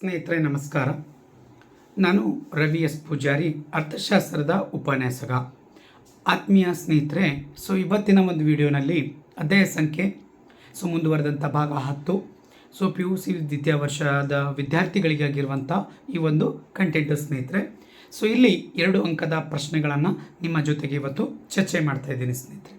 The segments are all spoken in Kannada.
ಸ್ನೇಹಿತರೆ, ನಮಸ್ಕಾರ. ನಾನು ರವಿ ಎಸ್ ಪೂಜಾರಿ, ಅರ್ಥಶಾಸ್ತ್ರದ ಉಪನ್ಯಾಸಕ. ಆತ್ಮೀಯ ಸ್ನೇಹಿತರೆ, ಸೊ ಇವತ್ತಿನ ಒಂದು ವಿಡಿಯೋನಲ್ಲಿ ಅಧ್ಯಾಯ ಸಂಖ್ಯೆ, ಸೊ ಮುಂದುವರೆದಂಥ ಭಾಗ ಹತ್ತು, ಸೊ ಪಿ ಯು ಸಿ ದ್ವಿತೀಯ ವರ್ಷದ ವಿದ್ಯಾರ್ಥಿಗಳಿಗಾಗಿರುವಂಥ ಈ ಒಂದು ಕಂಟೆಂಟ್ ಸ್ನೇಹಿತರೆ. ಸೊ ಇಲ್ಲಿ ಎರಡು ಅಂಕದ ಪ್ರಶ್ನೆಗಳನ್ನು ನಿಮ್ಮ ಜೊತೆಗೆ ಇವತ್ತು ಚರ್ಚೆ ಮಾಡ್ತಾ ಇದ್ದೀನಿ ಸ್ನೇಹಿತರೆ.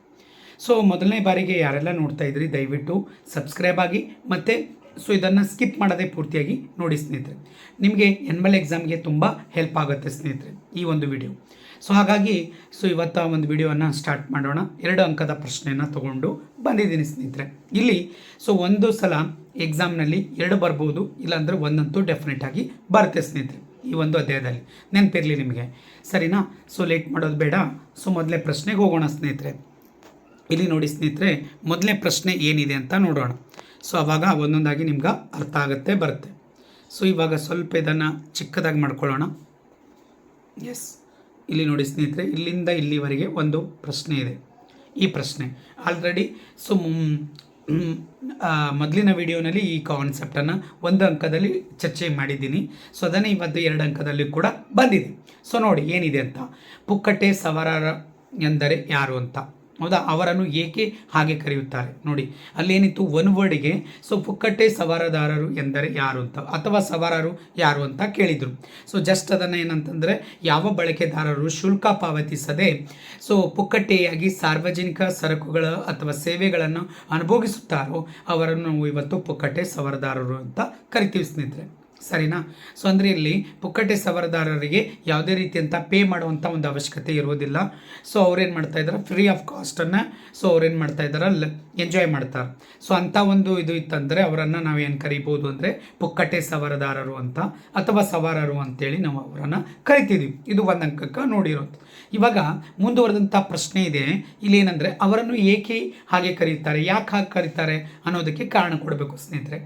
ಸೊ ಮೊದಲನೇ ಬಾರಿಗೆ ಯಾರೆಲ್ಲ ನೋಡ್ತಾ ಇದ್ರಿ, ದಯವಿಟ್ಟು ಸಬ್ಸ್ಕ್ರೈಬ್ ಆಗಿ ಮತ್ತು ಸೊ ಇದನ್ನು ಸ್ಕಿಪ್ ಮಾಡದೆ ಪೂರ್ತಿಯಾಗಿ ನೋಡಿ ಸ್ನೇಹಿತರೆ. ನಿಮಗೆ ಎನ್ಮಲ್ ಎಕ್ಸಾಮ್ಗೆ ತುಂಬ ಹೆಲ್ಪ್ ಆಗುತ್ತೆ ಸ್ನೇಹಿತರೆ ಈ ಒಂದು ವಿಡಿಯೋ ಸೊ ಹಾಗಾಗಿ ಸೊ ಇವತ್ತ ಒಂದು ವಿಡಿಯೋವನ್ನು ಸ್ಟಾರ್ಟ್ ಮಾಡೋಣ. ಎರಡು ಅಂಕದ ಪ್ರಶ್ನೆಯನ್ನು ತಗೊಂಡು ಬಂದಿದ್ದೀನಿ ಸ್ನೇಹಿತರೆ. ಇಲ್ಲಿ ಸೊ ಒಂದು ಸಲ ಎಕ್ಸಾಮ್ನಲ್ಲಿ ಎರಡು ಬರ್ಬೋದು, ಇಲ್ಲಾಂದರೆ ಒಂದಂತೂ ಡೆಫಿನೆಟ್ ಆಗಿ ಬರುತ್ತೆ ಸ್ನೇಹಿತರೆ ಈ ಒಂದು ಅಧ್ಯಾಯದಲ್ಲಿ. ನೆನಪಿರಲಿ ನಿಮಗೆ. ಸರಿನಾ? ಸೊ ಲೇಟ್ ಮಾಡೋದು ಬೇಡ. ಸೊ ಮೊದಲೇ ಪ್ರಶ್ನೆಗೆ ಹೋಗೋಣ ಸ್ನೇಹಿತರೆ. ಇಲ್ಲಿ ನೋಡಿ ಸ್ನೇಹಿತರೆ ಮೊದಲನೇ ಪ್ರಶ್ನೆ ಏನಿದೆ ಅಂತ ನೋಡೋಣ. ಸೊ ಅವಾಗ ಒಂದೊಂದಾಗಿ ನಿಮ್ಗೆ ಅರ್ಥ ಆಗುತ್ತೆ ಬರುತ್ತೆ. ಸೊ ಇವಾಗ ಸ್ವಲ್ಪ ಇದನ್ನು ಚಿಕ್ಕದಾಗಿ ಮಾಡ್ಕೊಳ್ಳೋಣ. ಎಸ್ ಇಲ್ಲಿ ನೋಡಿ ಸ್ನೇಹಿತರೆ ಇಲ್ಲಿಂದ ಇಲ್ಲಿವರೆಗೆ ಒಂದು ಪ್ರಶ್ನೆ ಇದೆ. ಈ ಪ್ರಶ್ನೆ ಆಲ್ರೆಡಿ ಸೊ ಮೊದಲಿನ ವಿಡಿಯೋನಲ್ಲಿ ಈ ಕಾನ್ಸೆಪ್ಟನ್ನು ಒಂದು ಅಂಕದಲ್ಲಿ ಚರ್ಚೆ ಮಾಡಿದ್ದೀನಿ. ಸೊ ಅದನ್ನೇ ಇವತ್ತು ಎರಡು ಅಂಕದಲ್ಲಿ ಕೂಡ ಬಂದಿದೆ. ಸೊ ನೋಡಿ ಏನಿದೆ ಅಂತ. ಪುಕ್ಕಟೆ ಸವಾರರ ಎಂದರೆ ಯಾರು ಅಂತ. ಹೌದಾ? ಅವರನ್ನು ಏಕೆ ಹಾಗೆ ಕರೆಯುತ್ತಾರೆ? ನೋಡಿ, ಅಲ್ಲೇನಿತ್ತು? ಒನ್ ವರ್ಡ್ಗೆ ಸೊ ಪುಕ್ಕಟ್ಟೆ ಸವಾರದಾರರು ಎಂದರೆ ಯಾರು ಅಂತ, ಅಥವಾ ಸವಾರರು ಯಾರು ಅಂತ ಕೇಳಿದರು. ಸೊ ಜಸ್ಟ್ ಅದನ್ನು ಏನಂತಂದರೆ, ಯಾವ ಬಳಕೆದಾರರು ಶುಲ್ಕ ಪಾವತಿಸದೆ ಸೊ ಪುಕ್ಕಟ್ಟೆಯಾಗಿ ಸಾರ್ವಜನಿಕ ಸರಕುಗಳ ಅಥವಾ ಸೇವೆಗಳನ್ನು ಅನುಭೋಗಿಸುತ್ತಾರೋ ಅವರನ್ನು ಇವತ್ತು ಪುಕ್ಕಟ್ಟೆ ಸವಾರದಾರರು ಅಂತ ಕರಿತೀವಿ ಸ್ನೇಹಿತರೆ. ಸರಿನಾ? ಸೊ ಅಂದರೆ ಇಲ್ಲಿ ಪುಕ್ಕಟೆ ಸವರದಾರರಿಗೆ ಯಾವುದೇ ರೀತಿಯಂಥ ಪೇ ಮಾಡುವಂಥ ಒಂದು ಅವಶ್ಯಕತೆ ಇರೋದಿಲ್ಲ ಸೊ ಅವ್ರೇನು ಮಾಡ್ತಾ ಇದ್ದಾರೆ ಫ್ರೀ ಆಫ್ ಕಾಸ್ಟನ್ನು ಸೊ ಅವ್ರೇನು ಮಾಡ್ತಾ ಇದ್ದಾರೆ ಎಂಜಾಯ್ ಮಾಡ್ತಾರೆ. ಸೊ ಅಂಥ ಒಂದು ಇದು ಇತ್ತಂದರೆ ಅವರನ್ನು ನಾವೇನು ಕರಿಬೋದು ಅಂದರೆ ಪುಕ್ಕಟೆ ಸವರದಾರರು ಅಂತ ಅಥವಾ ಸವಾರರು ಅಂತೇಳಿ ನಾವು ಅವರನ್ನು ಕರಿತಿದ್ದೀವಿ ಇದು ಒಂದು ಅಂಕಕ್ಕೆ ನೋಡಿರೋದು. ಇವಾಗ ಮುಂದುವರೆದಂಥ ಪ್ರಶ್ನೆ ಇದೆ. ಇಲ್ಲೇನೆಂದರೆ ಅವರನ್ನು ಏಕೆ ಹಾಗೆ ಕರೀತಾರೆ? ಯಾಕೆ ಹಾಗೆ ಕರೀತಾರೆ ಅನ್ನೋದಕ್ಕೆ ಕಾರಣ ಕೊಡಬೇಕು ಸ್ನೇಹಿತರೆ.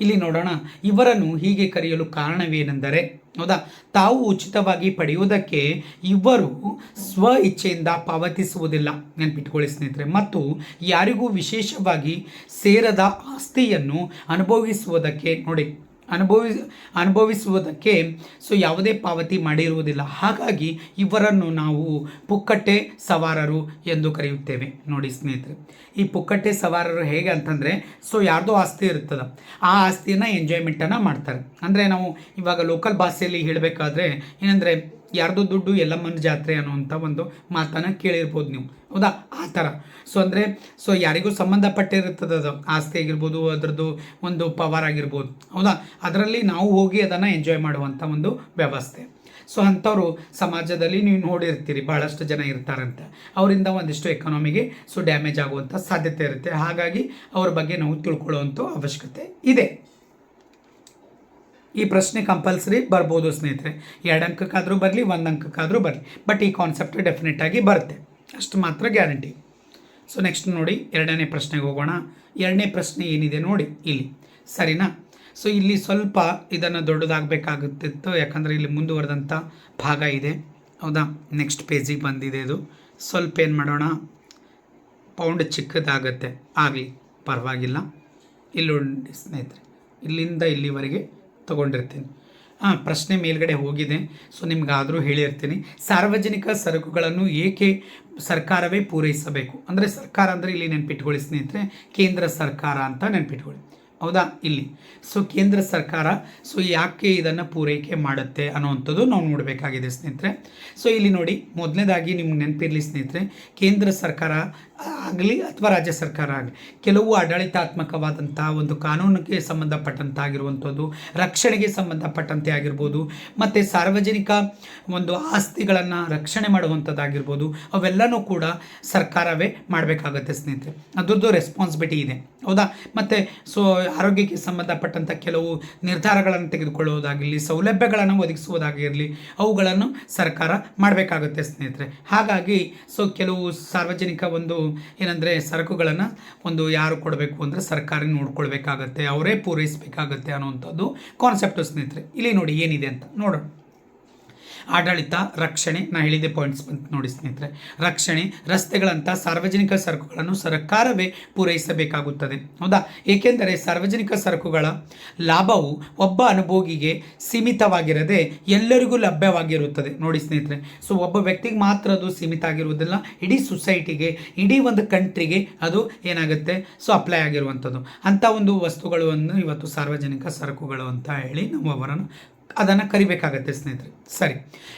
ಇಲ್ಲಿ ನೋಡೋಣ. ಇವರನ್ನು ಹೀಗೆ ಕರೆಯಲು ಕಾರಣವೇನೆಂದರೆ, ಹೌದಾ? ತಾವು ಉಚಿತವಾಗಿ ಪಡೆಯುವುದಕ್ಕೆ ಇವರು ಸ್ವ ಇಚ್ಛೆಯಿಂದ ಪಾವತಿಸುವುದಿಲ್ಲ. ನೆನ್ಪಿಟ್ಕೊಳ್ಳಿ ಸ್ನೇಹಿತರೆ. ಮತ್ತು ಯಾರಿಗೂ ವಿಶೇಷವಾಗಿ ಸೇರದ ಆಸ್ತಿಯನ್ನು ಅನುಭವಿಸುವುದಕ್ಕೆ ನೋಡಿ. ಅನುಭವಿ, ಅನುಭವಿಸುವುದಕ್ಕೆ ಸೊ ಯಾವುದೇ ಪಾವತಿ ಮಾಡಿರುವುದಿಲ್ಲ. ಹಾಗಾಗಿ ಇವರನ್ನು ನಾವು ಪುಕ್ಕಟ್ಟೆ ಸವಾರರು ಎಂದು ಕರೆಯುತ್ತೇವೆ. ನೋಡಿ ಸ್ನೇಹಿತರೆ, ಈ ಪುಕ್ಕಟ್ಟೆ ಸವಾರರು ಹೇಗೆ ಅಂತಂದರೆ, ಸೊ ಯಾರ್ದೋ ಆಸ್ತಿ ಇರ್ತದೆ ಆ ಆಸ್ತಿಯನ್ನು ಎಂಜಾಯ್ಮೆಂಟನ್ನು ಮಾಡ್ತಾರೆ. ಅಂದರೆ ನಾವು ಇವಾಗ ಲೋಕಲ್ ಭಾಷೆಯಲ್ಲಿ ಹೇಳಬೇಕಾದ್ರೆ, ಏನಂದರೆ ಯಾರ್ದೋ ದುಡ್ಡು ಎಲ್ಲಮ್ಮನ ಜಾತ್ರೆ ಅನ್ನುವಂಥ ಒಂದು ಮಾತನ್ನು ಕೇಳಿರ್ಬೋದು ನೀವು. ಹೌದಾ? ಆ ಥರ. ಸೊ ಅಂದರೆ ಸೊ ಯಾರಿಗೂ ಸಂಬಂಧಪಟ್ಟಿರುತ್ತದೆ ಅದು. ಆಸ್ತಿ ಆಗಿರ್ಬೋದು, ಅದರದ್ದು ಒಂದು ಪವರ್ ಆಗಿರ್ಬೋದು. ಹೌದಾ? ಅದರಲ್ಲಿ ನಾವು ಹೋಗಿ ಅದನ್ನು ಎಂಜಾಯ್ ಮಾಡುವಂಥ ಒಂದು ವ್ಯವಸ್ಥೆ. ಸೊ ಅಂಥವ್ರು ಸಮಾಜದಲ್ಲಿ ನೀವು ನೋಡಿರ್ತೀರಿ ಭಾಳಷ್ಟು ಜನ ಇರ್ತಾರಂತೆ. ಅವರಿಂದ ಒಂದಿಷ್ಟು ಎಕಾನಮಿಗೆ ಸೊ ಡ್ಯಾಮೇಜ್ ಆಗುವಂಥ ಸಾಧ್ಯತೆ ಇರುತ್ತೆ. ಹಾಗಾಗಿ ಅವ್ರ ಬಗ್ಗೆ ನಾವು ತಿಳ್ಕೊಳ್ಳುವಂಥ ಅವಶ್ಯಕತೆ ಇದೆ. ಈ ಪ್ರಶ್ನೆ ಕಂಪಲ್ಸರಿ ಬರ್ಬೋದು ಸ್ನೇಹಿತರೆ. ಎರಡು ಅಂಕಕ್ಕಾದರೂ ಬರಲಿ, ಒಂದು ಅಂಕಕ್ಕಾದರೂ ಬರಲಿ. ಬಟ್ ಈ ಕಾನ್ಸೆಪ್ಟ್ ಡೆಫಿನೆಟ್ ಆಗಿ ಬರುತ್ತೆ. ಅಷ್ಟು ಮಾತ್ರ ಗ್ಯಾರಂಟಿ ಸೊ ನೆಕ್ಸ್ಟ್ ನೋಡಿ, ಎರಡನೇ ಪ್ರಶ್ನೆಗೆ ಹೋಗೋಣ. ಎರಡನೇ ಪ್ರಶ್ನೆ ಏನಿದೆ ನೋಡಿ, ಇಲ್ಲಿ. ಸರಿನಾ? ಸೊ ಇಲ್ಲಿ ಸ್ವಲ್ಪ ಇದನ್ನು ದೊಡ್ಡದಾಗಬೇಕಾಗುತ್ತಿತ್ತು. ಯಾಕಂದರೆ ಇಲ್ಲಿ ಮುಂದುವರೆದಂಥ ಭಾಗ ಇದೆ. ಹೌದಾ? ನೆಕ್ಸ್ಟ್ ಪೇಜಿಗೆ ಬಂದಿದೆ ಇದು. ಸ್ವಲ್ಪ ಏನು ಮಾಡೋಣ? ಪೌಂಡ್ ಚಿಕ್ಕದಾಗತ್ತೆ. ಆಗಲಿ, ಪರವಾಗಿಲ್ಲ. ಇಲ್ಲಿ ಸ್ನೇಹಿತರೆ, ಇಲ್ಲಿಂದ ಇಲ್ಲಿವರೆಗೆ ತೊಗೊಂಡಿರ್ತೀನಿ. ಹಾಂ ಪ್ರಶ್ನೆ ಮೇಲ್ಗಡೆ ಹೋಗಿದೆ. ಸೊ ನಿಮ್ಗಾದರೂ ಹೇಳಿರ್ತೀನಿ. ಸಾರ್ವಜನಿಕ ಸರಕುಗಳನ್ನು ಏಕೆ ಸರ್ಕಾರವೇ ಪೂರೈಸಬೇಕು? ಅಂದರೆ ಸರ್ಕಾರ ಅಂದರೆ ಇಲ್ಲಿ ನೆನ್ಪಿಟ್ಕೊಳ್ಳಿ ಸ್ನೇಹಿತರೆ, ಕೇಂದ್ರ ಸರ್ಕಾರ ಅಂತ ನೆನ್ಪಿಟ್ಕೊಳ್ಳಿ. ಹೌದಾ? ಇಲ್ಲಿ. ಸೊ ಕೇಂದ್ರ ಸರ್ಕಾರ ಸೊ ಯಾಕೆ ಇದನ್ನು ಪೂರೈಕೆ ಮಾಡುತ್ತೆ ಅನ್ನೋವಂಥದ್ದು ನಾವು ನೋಡಬೇಕಾಗಿದೆ ಸ್ನೇಹಿತರೆ. ಸೊ ಇಲ್ಲಿ ನೋಡಿ, ಮೊದಲನೇದಾಗಿ ನಿಮ್ಗೆ ನೆನಪಿರಲಿ ಸ್ನೇಹಿತರೆ, ಕೇಂದ್ರ ಸರ್ಕಾರ ಆಗಲಿ ಅಥವಾ ರಾಜ್ಯ ಸರ್ಕಾರ ಆಗಲಿ, ಕೆಲವು ಆಡಳಿತಾತ್ಮಕವಾದಂಥ ಒಂದು ಕಾನೂನಿಗೆ ಸಂಬಂಧಪಟ್ಟಂಥ ಆಗಿರುವಂಥದ್ದು ರಕ್ಷಣೆಗೆ ಸಂಬಂಧಪಟ್ಟಂತೆ ಆಗಿರ್ಬೋದು, ಮತ್ತು ಸಾರ್ವಜನಿಕ ಒಂದು ಆಸ್ತಿಗಳನ್ನು ರಕ್ಷಣೆ ಮಾಡುವಂಥದ್ದಾಗಿರ್ಬೋದು, ಅವೆಲ್ಲನೂ ಕೂಡ ಸರ್ಕಾರವೇ ಮಾಡಬೇಕಾಗತ್ತೆ ಸ್ನೇಹಿತರೆ. ಅದರದ್ದು ರೆಸ್ಪಾನ್ಸಿಬಿಲಿಟಿ ಇದೆ. ಹೌದಾ? ಮತ್ತು ಸೊ, ಆರೋಗ್ಯಕ್ಕೆ ಸಂಬಂಧಪಟ್ಟಂಥ ಕೆಲವು ನಿರ್ಧಾರಗಳನ್ನು ತೆಗೆದುಕೊಳ್ಳುವುದಾಗಿರಲಿ, ಸೌಲಭ್ಯಗಳನ್ನು ಒದಗಿಸುವುದಾಗಿರಲಿ, ಅವುಗಳನ್ನು ಸರ್ಕಾರ ಮಾಡಬೇಕಾಗುತ್ತೆ ಸ್ನೇಹಿತರೆ. ಹಾಗಾಗಿ, ಸೊ, ಕೆಲವು ಸಾರ್ವಜನಿಕ ಒಂದು ಏನಂದರೆ ಸರಕುಗಳನ್ನು ಒಂದು ಯಾರು ಕೊಡಬೇಕು ಅಂದರೆ ಸರ್ಕಾರ ನೋಡ್ಕೊಳ್ಬೇಕಾಗತ್ತೆ, ಅವರೇ ಪೂರೈಸಬೇಕಾಗತ್ತೆ ಅನ್ನೋವಂಥದ್ದು ಕಾನ್ಸೆಪ್ಟು ಸ್ನೇಹಿತರೆ. ಇಲ್ಲಿ ನೋಡಿ ಏನಿದೆ ಅಂತ ನೋಡೋಣ. ಆಡಳಿತ, ರಕ್ಷಣೆ, ನಾ ಹೇಳಿದೆ ಪಾಯಿಂಟ್ಸ್ ಬಂತು ನೋಡಿ ಸ್ನೇಹಿತರೆ. ರಕ್ಷಣೆ, ರಸ್ತೆಗಳಂಥ ಸಾರ್ವಜನಿಕ ಸರಕುಗಳನ್ನು ಸರ್ಕಾರವೇ ಪೂರೈಸಬೇಕಾಗುತ್ತದೆ. ಹೌದಾ? ಏಕೆಂದರೆ ಸಾರ್ವಜನಿಕ ಸರಕುಗಳ ಲಾಭವು ಒಬ್ಬ ಅನುಭೋಗಿಗೆ ಸೀಮಿತವಾಗಿರದೆ ಎಲ್ಲರಿಗೂ ಲಭ್ಯವಾಗಿರುತ್ತದೆ. ನೋಡಿ ಸ್ನೇಹಿತರೆ, ಸೊ ಒಬ್ಬ ವ್ಯಕ್ತಿಗೆ ಮಾತ್ರ ಅದು ಸೀಮಿತ ಆಗಿರುವುದಿಲ್ಲ. ಇಡೀ ಸೊಸೈಟಿಗೆ ಇಡೀ ಒಂದು ಕಂಟ್ರಿಗೆ ಅದು ಏನಾಗುತ್ತೆ? ಸೊ ಅಪ್ಲೈ ಆಗಿರುವಂಥದ್ದು. ಅಂಥ ಒಂದು ವಸ್ತುಗಳನ್ನು ಇವತ್ತು ಸಾರ್ವಜನಿಕ ಸರಕುಗಳು ಅಂತ ಹೇಳಿ ನಾವು ಅದನ್ನು ಕರಿಬೇಕಾಗತ್ತೆ ಸ್ನೇಹಿತರೆ. ಸರಿ.